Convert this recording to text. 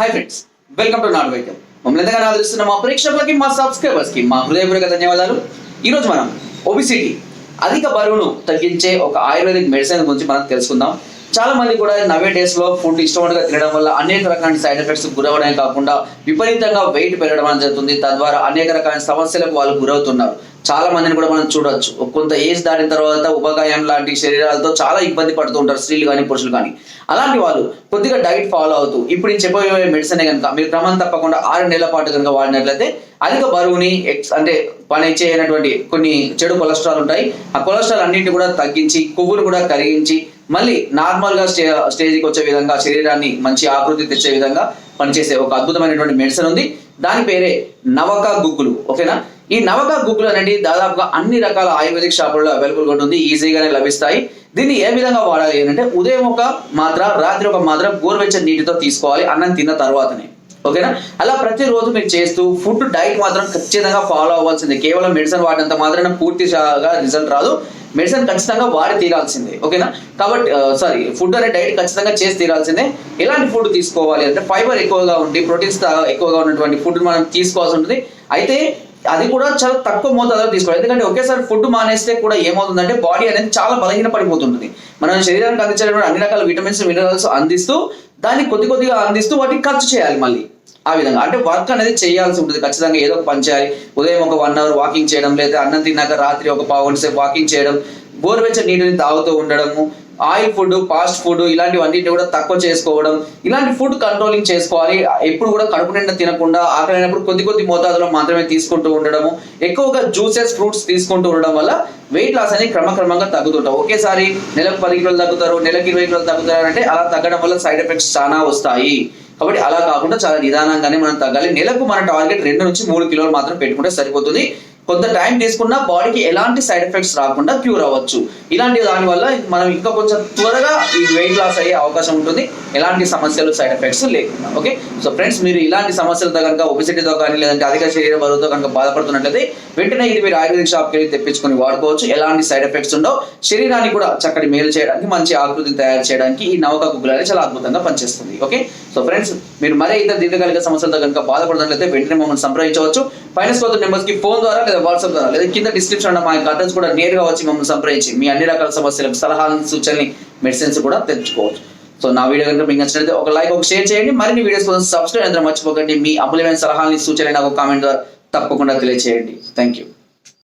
Hi friends welcome to నాడు వైద్యం మమ్మల్ని ఎంతగానో ఆదరిస్తున్న మా ప్రేక్షకులకి మా సబ్స్క్రైబర్స్కి మా హృదయపూర్వక ధన్యవాదాలు. ఈరోజు మనం ఒబిసిటీ అధిక బరువును తగ్గించే ఒక ఆయుర్వేదిక్ మెడిసిన్ గురించి మనం తెలుసుకుందాం. చాలా మంది కూడా నవే డేస్లో ఫుడ్ ఇష్టంగా తినడం వల్ల అనేక రకాల సైడ్ ఎఫెక్ట్స్ గురవడమే కాకుండా విపరీతంగా వెయిట్ పెరగడం జరుగుతుంది. తద్వారా అనేక రకాల సమస్యలకు వాళ్ళు గురవుతున్నారు. చాలా మందిని కూడా మనం చూడొచ్చు. కొంత ఏజ్ దాటిన తర్వాత ఉపగాయం లాంటి శరీరాలతో చాలా ఇబ్బంది పడుతూ ఉంటారు స్త్రీలు కానీ పురుషులు కానీ. అలాంటి వాళ్ళు కొద్దిగా డైట్ ఫాలో అవుతూ ఇప్పుడు నేను చెప్పబోయే మెడిసిన్ కనుక మీరు క్రమం తప్పకుండా ఆరు నెలల పాటు కనుక వాడినట్లయితే అధిక బరువుని ఎక్స్ అంటే పని చేయనటువంటి కొన్ని చెడు కొలెస్ట్రాల్ ఉంటాయి. ఆ కొలెస్ట్రాల్ అన్నింటిని కూడా తగ్గించి కొవ్వును కూడా కరిగించి మళ్ళీ నార్మల్గా స్టే స్టేజ్కి వచ్చే విధంగా శరీరాన్ని మంచి ఆకృతి తెచ్చే విధంగా పనిచేసే ఒక అద్భుతమైనటువంటి మెడిసిన్ ఉంది. దాని పేరే నవక గుగ్గులు ఓకేనా? ఈ నవక గుగ్గులు అనేది దాదాపుగా అన్ని రకాల ఆయుర్వేదిక్ షాపుల్లో అవైలబుల్గా ఉంటుంది ఈజీగానే లభిస్తాయి. దీన్ని ఏ విధంగా వాడాలి అంటే ఉదయం ఒక మాత్ర రాత్రి ఒక మాత్ర గోరువెచ్చని నీటితో తీసుకోవాలి అన్నం తిన్న తర్వాతనే. ఓకేనా? అలా ప్రతిరోజు మీరు చేస్తూ ఫుడ్ డైట్ మాత్రం ఖచ్చితంగా ఫాలో అవ్వాల్సిందే. కేవలం మెడిసిన్ వాడినంత మాత్రం పూర్తిగా రిజల్ట్ రాదు. మెడిసిన్ ఖచ్చితంగా వాడి తీరాల్సిందే. ఓకేనా? కాబట్టి సారీ ఫుడ్ అనే డైట్ ఖచ్చితంగా చేసి తీరాల్సిందే. ఎలాంటి ఫుడ్ తీసుకోవాలి అంటే ఫైబర్ ఎక్కువగా ఉండి ప్రోటీన్స్ ఎక్కువగా ఉన్నటువంటి ఫుడ్ మనం తీసుకోవాల్సి ఉంటుంది. అయితే అది కూడా చాలా తక్కువ మోతాదులో తీసుకోవాలి. ఎందుకంటే ఒకేసారి ఫుడ్ మానేస్తే కూడా ఏమవుతుందంటే బాడీ అనేది చాలా బలహీన పడిపోతుంటుంది మన శరీరానికి అందించేటువంటి అన్ని రకాల విటమిన్స్ మినరల్స్ అందిస్తూ దాన్ని కొద్ది కొద్దిగా అందిస్తూ వాటికి ఖర్చు చేయాలి మళ్ళీ. ఆ విధంగా. అంటే వర్క్ అనేది చేయాల్సి ఉంటుంది. ఖచ్చితంగా ఏదో ఒక పని చేయాలి. ఉదయం ఒక వన్ అవర్ వాకింగ్ చేయడం లేదా అన్నం తిన్నాక రాత్రి ఒక పావు గంట సేపు వాకింగ్ చేయడం గోరువెచ్చని నీటిని తాగుతూ ఉండడము ఆయిల్ ఫుడ్ ఫాస్ట్ ఫుడ్ ఇలాంటివన్నిటిని కూడా తక్కువ చేసుకోవడం ఇలాంటి ఫుడ్ కంట్రోలింగ్ చేసుకోవాలి. ఎప్పుడు కూడా కడుపు నిండా తినకుండా ఆకలినప్పుడు కొద్ది కొద్ది మోతాదులో మాత్రమే తీసుకుంటూ ఉండడము. ఎక్కువగా జ్యూసెస్ ఫ్రూట్స్ తీసుకుంటూ ఉండడం వల్ల వెయిట్ లాస్ అనేది క్రమక్రమంగా తగ్గుతుంటాం ఒకేసారి నెలకు పది కిలోలు తగ్గుతారు నెలకు ఇరవై కిలోలు తగ్గుతారు అంటే అలా తగ్గడం వల్ల సైడ్ ఎఫెక్ట్స్ చాలా వస్తాయి. కాబట్టి అలా కాకుండా చాలా నిదానంగానే మనం తగ్గాలి. నెలకు మన టార్గెట్ రెండు నుంచి మూడు కిలోలు మాత్రం పెట్టుకుంటే సరిపోతుంది. కొంత టైం తీసుకున్నా బాడీకి ఎలాంటి సైడ్ ఎఫెక్ట్స్ రాకుండా క్యూర్ అవ్వచ్చు. ఇలాంటి దాని వల్ల మనం ఇంకా కొంచెం త్వరగా ఈ వెయిట్ లాస్ అయ్యే అవకాశం ఉంటుంది. ఎలాంటి సమస్యలు సైడ్ ఎఫెక్ట్స్ లేకుండా ఓకే సో ఫ్రెండ్స్ మీరు ఇలాంటి సమస్యలతో కనుక ఒబిసిటీతో కానీ లేదంటే అధిక శరీర బరువుతో కనుక బాధపడుతున్నట్లయితే వెంటనే ఇది మీరు ఆయుర్వేదిక్ షాప్కి వెళ్ళి తెప్పించుకొని వాడుకోవచ్చు. ఎలాంటి సైడ్ ఎఫెక్ట్స్ ఉండవు. శరీరానికి కూడా చక్కటి మేలు చేయడానికి మంచి ఆకృతిని తయారు చేయడానికి ఈ నవక గుగ్గులు చాలా అద్భుతంగా పనిచేస్తుంది ఓకే సో ఫ్రెండ్స్ మీరు మరే ఇతర దీర్ఘకాలిక సమస్యలతో కనుక బాధపడుతున్నట్లయితే వెంటనే మమ్మల్ని సంప్రదించవచ్చు. ఫైనాన్స్ కోత నెంబర్స్కి ఫోన్ ద్వారా లేదా వాట్సాప్ ద్వారా లేదా కింద డిస్క్రిప్షన్ మా యొక్క అడ్రస్ కూడా నేరుగా వచ్చి మమ్మల్ని సంప్రదించి మీ అన్ని రకాల సమస్యలకు సలహాలను సూచనని మెడిసిన్స్ కూడా తెచ్చుకోవచ్చు సో నా వీడియో కనుక మీకు నచ్చినట్లయితే ఒక లైక్ ఒక షేర్ చేయండి. మరిన్ని వీడియోస్ కోసం సబ్స్క్రైబ్ అందరం మర్చిపోకండి. మీ అమూల్యమైన సలహాలని సూచనలు నాకు కామెంట్ ద్వారా తప్పకుండా తెలియజేయండి థ్యాంక్ యూ